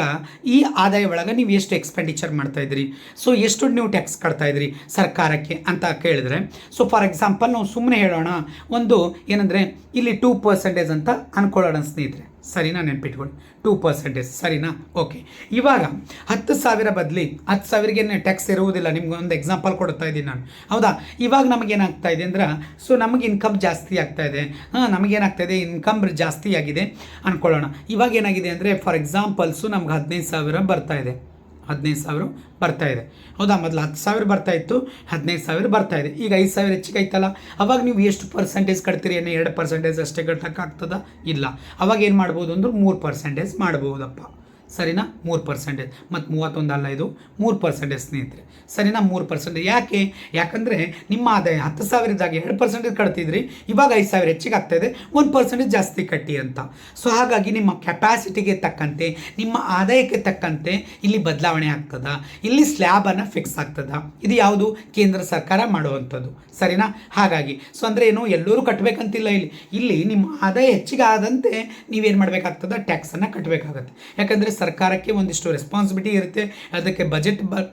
ಈ ಆದಾಯ ಒಳಗೆ ನೀವು ಎಷ್ಟು ಎಕ್ಸ್ಪೆಂಡಿಚರ್ ಮಾಡ್ತಾ ಇದ್ದೀರಿ? ಸೊ ಎಷ್ಟು ನೀವು ಟ್ಯಾಕ್ಸ್ ಕಟ್ತಾ ಇದ್ದೀರಿ ಸರ್ಕಾರಕ್ಕೆ ಅಂತ ಕೇಳಿದ್ರೆ ಸೊ ಫಾರ್ ಎಕ್ಸಾಂಪಲ್ ನಾವು ಸುಮ್ಮನೆ ಹೇಳೋಣ, ಒಂದು ಏನಂದರೆ ಇಲ್ಲಿ ಟೂ ಪರ್ಸೆಂಟೇಜ್ ಅಂತ ಅನ್ಕೊಳ್ಳೋಣ ಸ್ನೇಹಿತರೆ. ಸರಿನಾ ನೆನ್ಪಿಟ್ಕೊಳ್ಳಿ ಟೂ ಪರ್ಸೆಂಟೇಜ್ ಸರಿನಾ? ಓಕೆ ಇವಾಗ, ಹತ್ತು ಸಾವಿರ ಬದಲಿ, ಹತ್ತು ಸಾವಿರಗೆ ಟ್ಯಾಕ್ಸ್ ಇರುವುದಿಲ್ಲ, ನಿಮ್ಗೆ ಒಂದು ಎಕ್ಸಾಂಪಲ್ ಕೊಡ್ತಾ ಇದ್ದೀನಿ ನಾನು. ಹೌದಾ? ಇವಾಗ ನಮಗೇನಾಗ್ತಾ ಇದೆ ಅಂದ್ರೆ ಸೊ ನಮಗೆ ಇನ್ಕಮ್ ಜಾಸ್ತಿ ಆಗ್ತಾ ಇದೆ. ಹಾಂ, ನಮಗೇನಾಗ್ತಾ ಇದೆ? ಇನ್ಕಮ್ ಜಾಸ್ತಿ ಆಗಿದೆ ಅಂದ್ಕೊಳ್ಳೋಣ ಇವಾಗ ಏನಾಗಿದೆ ಅಂದರೆ ಫಾರ್ ಎಕ್ಸಾಂಪಲ್ಸು ನಮ್ಗೆ ಹದಿನೈದು ಸಾವಿರ ಬರ್ತಾ ಇದೆ. ಹದಿನೈದು ಸಾವಿರ ಬರ್ತಾ ಇದೆ. ಹೌದಾ? ಮೊದಲು ಹತ್ತು ಸಾವಿರ ಬರ್ತಾ ಇತ್ತು, ಹದಿನೈದು ಸಾವಿರ ಬರ್ತಾ ಇದೆ. ಈಗ ಐದು ಸಾವಿರ ಹೆಚ್ಚಿಗೆ ಆಯ್ತಲ್ಲ? ಅವಾಗ ನೀವು ಎಷ್ಟು ಪರ್ಸೆಂಟೇಜ್ ಕಟ್ತೀರಿ ಏನೋ ಎರಡು ಪರ್ಸೆಂಟೇಜ್ ಅಷ್ಟೇ ಕಟ್ಟೋಕ್ಕಾಗ್ತದ ಇಲ್ಲ. ಅವಾಗ ಏನು ಮಾಡ್ಬೋದು ಅಂದ್ರೆ ಮೂರು ಪರ್ಸೆಂಟೇಜ್ ಮಾಡ್ಬೋದಪ್ಪ. ಸರಿನಾ? ಮೂರು ಪರ್ಸೆಂಟೇಜ್ ಮತ್ತು ಮೂವತ್ತೊಂದು ಅಲ್ಲ ಇದು? ಮೂರು ಪರ್ಸೆಂಟೇಜ್ ಸ್ನೇಹಿತರೆ. ಸರಿನಾ? ಮೂರು ಪರ್ಸೆಂಟೇಜ್ ಯಾಕೆ? ಯಾಕಂದರೆ ನಿಮ್ಮ ಆದಾಯ ಹತ್ತು ಸಾವಿರದಾಗ ಎರಡು ಪರ್ಸೆಂಟೇಜ್ ಕಟ್ತಿದ್ರಿ. ಇವಾಗ ಐದು ಸಾವಿರ ಹೆಚ್ಚಿಗೆ ಆಗ್ತಾ ಇದೆ. ಒಂದು ಪರ್ಸೆಂಟೇಜ್ ಜಾಸ್ತಿ ಕಟ್ಟಿ ಅಂತ. ಸೊ ಹಾಗಾಗಿ ನಿಮ್ಮ ಕೆಪ್ಯಾಸಿಟಿಗೆ ತಕ್ಕಂತೆ, ನಿಮ್ಮ ಆದಾಯಕ್ಕೆ ತಕ್ಕಂತೆ ಇಲ್ಲಿ ಬದಲಾವಣೆ ಆಗ್ತದ. ಇಲ್ಲಿ ಸ್ಲ್ಯಾಬನ್ನು ಫಿಕ್ಸ್ ಆಗ್ತದ. ಇದು ಯಾವುದು? ಕೇಂದ್ರ ಸರ್ಕಾರ ಮಾಡುವಂಥದ್ದು. ಸರಿನಾ? ಹಾಗಾಗಿ ಸೊ ಅಂದರೆ ಏನು? ಎಲ್ಲರೂ ಕಟ್ಟಬೇಕಂತಿಲ್ಲ ಇಲ್ಲಿ. ಇಲ್ಲಿ ನಿಮ್ಮ ಆದಾಯ ಹೆಚ್ಚಿಗೆ ಆದಂತೆ ನೀವೇನು ಮಾಡಬೇಕಾಗ್ತದ? ಟ್ಯಾಕ್ಸನ್ನು ಕಟ್ಟಬೇಕಾಗತ್ತೆ ಯಾಕಂದರೆ ಸರ್ಕಾರಕ್ಕೆ ಒಂದಿಷ್ಟು ರೆಸ್ಪಾನ್ಸಿಬಿಲಿಟಿ ಇರುತ್ತೆ. ಅದಕ್ಕೆ ಬಜೆಟ್ ಬ,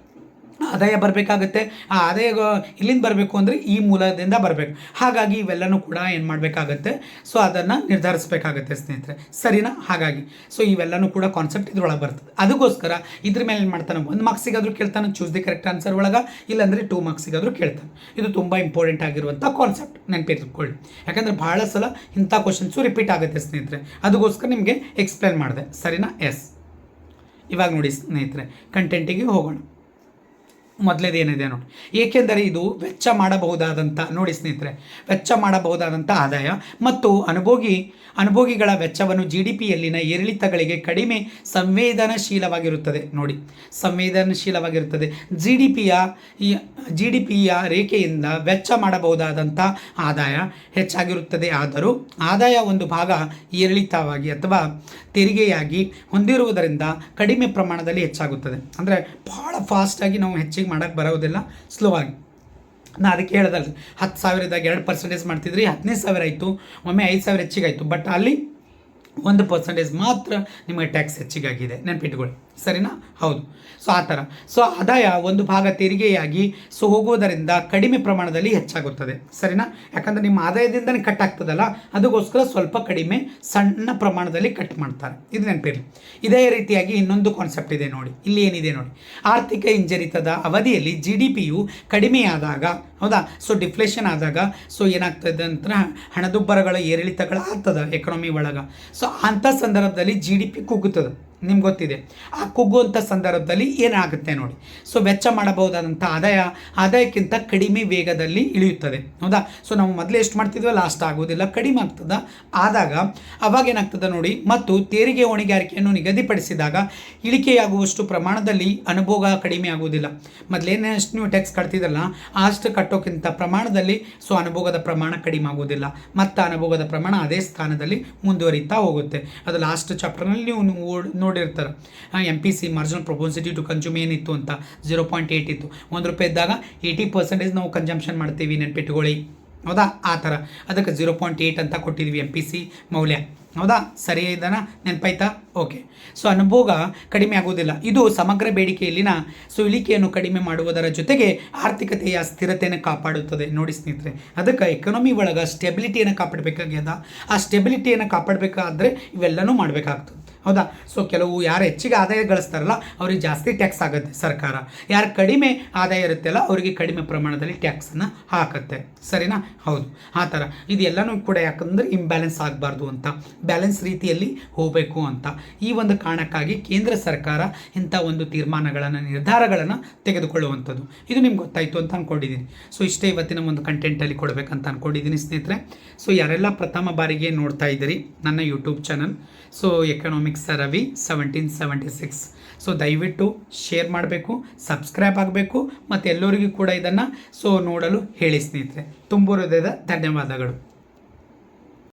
ಆದಾಯ ಬರಬೇಕಾಗುತ್ತೆ. ಆ ಆದಾಯ ಇಲ್ಲಿಂದ ಬರಬೇಕು ಅಂದರೆ ಈ ಮೂಲದಿಂದ ಬರಬೇಕು. ಹಾಗಾಗಿ ಇವೆಲ್ಲನೂ ಕೂಡ ಏನು ಮಾಡಬೇಕಾಗತ್ತೆ? ಸೊ ಅದನ್ನು ನಿರ್ಧರಿಸಬೇಕಾಗತ್ತೆ ಸ್ನೇಹಿತರೆ. ಸರಿನಾ? ಹಾಗಾಗಿ. ಸೊ ಇವೆಲ್ಲನೂ ಕೂಡ ಕಾನ್ಸೆಪ್ಟ್ ಇದ್ರೊಳಗೆ ಬರ್ತದೆ. ಅದಕ್ಕೋಸ್ಕರ ಇದ್ರ ಮೇಲೆ ಏನು ಮಾಡ್ತಾನೆ? ಒಂದು ಮಾರ್ಕ್ಸಿಗಾದರೂ ಕೇಳ್ತಾನೆ ಚೂಸ್ ದಿ ಕರೆಕ್ಟ್ ಆನ್ಸರ್ ಒಳಗೆ. ಇಲ್ಲಾಂದರೆ ಟೂ ಮಾರ್ಕ್ಸಿಗಾದರೂ ಕೇಳ್ತಾನೆ. ಇದು ತುಂಬ ಇಂಪಾರ್ಟೆಂಟ್ ಆಗಿರುವಂಥ ಕಾನ್ಸೆಪ್ಟ್ ನೆನಪಿಟ್ಕೊಳ್ಳಿ. ಯಾಕಂದರೆ ಭಾಳ ಸಲ ಇಂಥ ಕ್ವಶನ್ಸು ರಿಪೀಟ್ ಆಗುತ್ತೆ ಸ್ನೇಹಿತರೆ. ಅದಕ್ಕೋಸ್ಕರ ನಿಮಗೆ ಎಕ್ಸ್ಪ್ಲೇನ್ ಮಾಡಿದೆ. ಸರಿನಾ? ಎಸ್ ಇವಾಗ ನೋಡಿ ಸ್ನೇಹಿತರೆ ಕಂಟೆಂಟಿಗೆ ಹೋಗೋಣ. ಮೊದಲೇದು ಏನಿದೆ ನೋಡಿ, ಏಕೆಂದರೆ ಇದು ವೆಚ್ಚ ಮಾಡಬಹುದಾದಂಥ ನೋಡಿ ಸ್ನೇಹಿತರೆ, ವೆಚ್ಚ ಮಾಡಬಹುದಾದಂಥ ಆದಾಯ ಮತ್ತು ಅನುಭೋಗಿ, ಅನುಭೋಗಿಗಳ ವೆಚ್ಚವನ್ನು ಜಿ ಡಿ ಪಿಯಲ್ಲಿನ ಏರಿಳಿತಗಳಿಗೆ ಕಡಿಮೆ ಸಂವೇದನಶೀಲವಾಗಿರುತ್ತದೆ. ನೋಡಿ, ಸಂವೇದನಶೀಲವಾಗಿರುತ್ತದೆ. ಜಿ ಡಿ ಪಿಯ ಜಿ ಡಿ ಪಿಯ ರೇಖೆಯಿಂದ ವೆಚ್ಚ ಮಾಡಬಹುದಾದಂಥ ಆದಾಯ ಹೆಚ್ಚಾಗಿರುತ್ತದೆ. ಆದರೂ ಆದಾಯ ಒಂದು ಭಾಗ ಏರಿಳಿತವಾಗಿ ಅಥವಾ ತೆರಿಗೆಯಾಗಿ ಹೊಂದಿರುವುದರಿಂದ ಕಡಿಮೆ ಪ್ರಮಾಣದಲ್ಲಿ ಹೆಚ್ಚಾಗುತ್ತದೆ. ಅಂದರೆ ಭಾಳ ಫಾಸ್ಟಾಗಿ ನಾವು ಹೆಚ್ಚಿಗೆ ಮಾಡೋಕ್ಕೆ ಬರೋದಿಲ್ಲ ಸ್ಲೋ ಆಗಿ. ನಾ ಅದಕ್ಕೆ ಹೇಳ್ದಲ್ಲ, ಹತ್ತು ಸಾವಿರದಾಗ ಎರಡು ಪರ್ಸೆಂಟೇಜ್ ಮಾಡ್ತಿದ್ರಿ, ಹದಿನೈದು ಸಾವಿರ ಆಯಿತು, ಒಮ್ಮೆ ಐದು ಸಾವಿರ ಹೆಚ್ಚಿಗಾಯಿತು. ಬಟ್ ಅಲ್ಲಿ ಒಂದು ಪರ್ಸೆಂಟೇಜ್ ಮಾತ್ರ ನಿಮಗೆ ಟ್ಯಾಕ್ಸ್ ಹೆಚ್ಚಿಗಾಗಿದೆ. ನೆನ್ಪಿಟ್ಕೊಳ್ಳಿ. ಸರಿನಾ? ಹೌದು. ಸೊ ಆ ಥರ. ಸೊ ಆದಾಯ ಒಂದು ಭಾಗ ತೆರಿಗೆಯಾಗಿ ಸೊ ಹೋಗೋದರಿಂದ ಕಡಿಮೆ ಪ್ರಮಾಣದಲ್ಲಿ ಹೆಚ್ಚಾಗುತ್ತದೆ. ಸರಿನಾ? ಯಾಕಂದರೆ ನಿಮ್ಮ ಆದಾಯದಿಂದನೇ ಕಟ್ ಆಗ್ತದಲ್ಲ, ಅದಕ್ಕೋಸ್ಕರ ಸ್ವಲ್ಪ ಕಡಿಮೆ ಸಣ್ಣ ಪ್ರಮಾಣದಲ್ಲಿ ಕಟ್ ಮಾಡ್ತಾರೆ. ಇದು ನೆನಪಿರಿ ಇದೇ ರೀತಿಯಾಗಿ ಇನ್ನೊಂದು ಕಾನ್ಸೆಪ್ಟ್ ಇದೆ ನೋಡಿ. ಇಲ್ಲಿ ಏನಿದೆ ನೋಡಿ? ಆರ್ಥಿಕ ಹಿಂಜರಿತದ ಅವಧಿಯಲ್ಲಿ ಜಿ ಡಿ ಪಿಯು ಕಡಿಮೆಯಾದಾಗ, ಹೌದಾ? ಸೊ ಡಿಫ್ಲೇಷನ್ ಆದಾಗ ಸೊ ಏನಾಗ್ತದೆ ಅಂತ ಹಣದುಬ್ಬರಗಳ ಏರಿಳಿತಗಳಾಗ್ತದೆ ಎಕನಾಮಿ ಒಳಗೆ. ಸೊ ಅಂಥ ಸಂದರ್ಭದಲ್ಲಿ ಜಿ ಡಿ ಪಿ ಕುಗ್ಗುತ್ತದೆ ನಿಮ್ಗೆ ಗೊತ್ತಿದೆ. ಆ ಕುಗ್ಗುವಂಥ ಸಂದರ್ಭದಲ್ಲಿ ಏನಾಗುತ್ತೆ ನೋಡಿ. ಸೊ ವೆಚ್ಚ ಮಾಡಬಹುದಾದಂಥ ಆದಾಯ, ಆದಾಯಕ್ಕಿಂತ ಕಡಿಮೆ ವೇಗದಲ್ಲಿ ಇಳಿಯುತ್ತದೆ. ಹೌದಾ? ಸೊ ನಾವು ಮೊದಲೇ ಎಷ್ಟು ಮಾಡ್ತಿದ್ವೋ ಲಾಸ್ಟ್ ಆಗೋದಿಲ್ಲ. ಕಡಿಮೆ ಆಗ್ತದ. ಆದಾಗ ಅವಾಗ ಏನಾಗ್ತದೆ ನೋಡಿ, ಮತ್ತು ತೆರಿಗೆ ಹೊಣೆಗಾರಿಕೆಯನ್ನು ನಿಗದಿಪಡಿಸಿದಾಗ ಇಳಿಕೆಯಾಗುವಷ್ಟು ಪ್ರಮಾಣದಲ್ಲಿ ಅನುಭೋಗ ಕಡಿಮೆ ಆಗುವುದಿಲ್ಲ. ಮೊದಲೇನಷ್ಟು ನೀವು ಟ್ಯಾಕ್ಸ್ ಕಟ್ತಿದ್ರಲ್ಲ, ಅಷ್ಟು ಕಟ್ಟೋಕ್ಕಿಂತ ಪ್ರಮಾಣದಲ್ಲಿ ಸೊ ಅನುಭೋಗದ ಪ್ರಮಾಣ ಕಡಿಮೆ ಆಗುವುದಿಲ್ಲ. ಮತ್ತು ಅನುಭೋಗದ ಪ್ರಮಾಣ ಅದೇ ಸ್ಥಾನದಲ್ಲಿ ಮುಂದುವರಿತಾ ಹೋಗುತ್ತೆ. ಅದು ಲಾಸ್ಟ್ ಚಾಪ್ಟರ್ನಲ್ಲಿ ನೀವು ನೋಡ್- ನೋಡಿರ್ತಾರೆ. M P C marginal propensity to consume ಏನಿತ್ತು ಅಂತ ಜೀರೋ ಪಾಯಿಂಟ್ ಏಯ್ಟ್ ಇತ್ತು. ಒಂದು ರೂಪಾಯಿ ಇದ್ದಾಗ ಏಯ್ಟಿ ಪರ್ಸೆಂಟೇಜ್ ನಾವು ಕನ್ಸಂಪ್ಷನ್ ಮಾಡ್ತೀವಿ ನೆನ್ಪಿಟ್ಕೊಳ್ಳಿ. ಹೌದಾ? ಆ ಥರ. ಅದಕ್ಕೆ ಜೀರೋ ಪಾಯಿಂಟ್ ಏಯ್ಟ್ ಅಂತ ಕೊಟ್ಟಿದ್ವಿ ಎಂ ಪಿ ಸಿ ಮೌಲ್ಯ. ಹೌದಾ? ಸರಿ ಇದನ್ನು ನೆನಪಾಯ್ತಾ? ಓಕೆ ಸೊ ಅನುಭೋಗ ಕಡಿಮೆ ಆಗೋದಿಲ್ಲ ಇದು ಸಮಗ್ರ ಬೇಡಿಕೆಯಲ್ಲಿನ ಸೊ, ಇಳಿಕೆಯನ್ನು ಕಡಿಮೆ ಮಾಡುವುದರ ಜೊತೆಗೆ ಆರ್ಥಿಕತೆಯ ಸ್ಥಿರತೆಯನ್ನು ಕಾಪಾಡುತ್ತದೆ. ನೋಡಿ ಸ್ನೇಹಿತರೆ, ಅದಕ್ಕೆ ಎಕನಾಮಿ ಒಳಗೆ ಸ್ಟೆಬಿಲಿಟಿಯನ್ನು ಕಾಪಾಡಬೇಕಾಗ್ಯದ? ಆ ಸ್ಟೆಬಿಲಿಟಿಯನ್ನು ಕಾಪಾಡಬೇಕಾದ್ರೆ ಇವೆಲ್ಲನೂ ಮಾಡಬೇಕಾಗ್ತದೆ. ಹೌದಾ? ಸೊ ಕೆಲವು ಯಾರು ಹೆಚ್ಚಿಗೆ ಆದಾಯ ಗಳಿಸ್ತಾರಲ್ಲ, ಅವ್ರಿಗೆ ಜಾಸ್ತಿ ಟ್ಯಾಕ್ಸ್ ಆಗುತ್ತೆ ಸರ್ಕಾರ. ಯಾರು ಕಡಿಮೆ ಆದಾಯ ಇರುತ್ತಲ್ಲ, ಅವರಿಗೆ ಕಡಿಮೆ ಪ್ರಮಾಣದಲ್ಲಿ ಟ್ಯಾಕ್ಸನ್ನು ಹಾಕುತ್ತೆ. ಸರಿನಾ? ಹೌದು. ಆ ಥರ. ಇದೆಲ್ಲನೂ ಕೂಡ ಯಾಕಂದರೆ ಇಂಬ್ಯಾಲೆನ್ಸ್ ಆಗಬಾರ್ದು ಅಂತ. ಬ್ಯಾಲೆನ್ಸ್ ರೀತಿಯಲ್ಲಿ ಹೋಗಬೇಕು ಅಂತ. ಈ ಒಂದು ಕಾರಣಕ್ಕಾಗಿ ಕೇಂದ್ರ ಸರ್ಕಾರ ಇಂಥ ಒಂದು ತೀರ್ಮಾನಗಳನ್ನು, ನಿರ್ಧಾರಗಳನ್ನು ತೆಗೆದುಕೊಳ್ಳುವಂಥದ್ದು. ಇದು ನಿಮ್ಗೆ ಗೊತ್ತಾಯಿತು ಅಂತ ಅಂದ್ಕೊಂಡಿದ್ದೀನಿ ಸೊ ಇಷ್ಟೇ ಇವತ್ತಿನ ಒಂದು ಕಂಟೆಂಟಲ್ಲಿ ಕೊಡಬೇಕಂತ ಅಂದ್ಕೊಂಡಿದ್ದೀನಿ ಸ್ನೇಹಿತರೆ. ಸೊ ಯಾರೆಲ್ಲ ಪ್ರಥಮ ಬಾರಿಗೆ ನೋಡ್ತಾ ಇದ್ದೀರಿ, ನನ್ನ YouTube channel so economics Ravi seventeen seventy six so ದಯವಿಟ್ಟು ಶೇರ್ ಮಾಡಬೇಕು ಸಬ್ಸ್ಕ್ರೈಬ್ ಆಗಬೇಕು, ಮತ್ತು ಎಲ್ಲರಿಗೂ ಕೂಡ ಇದನ್ನು ಸೊ ನೋಡಲು ಹೇಳಿ ಸ್ನೇಹಿತರೆ. ತುಂಬ ಹೃದಯದ ಧನ್ಯವಾದಗಳು.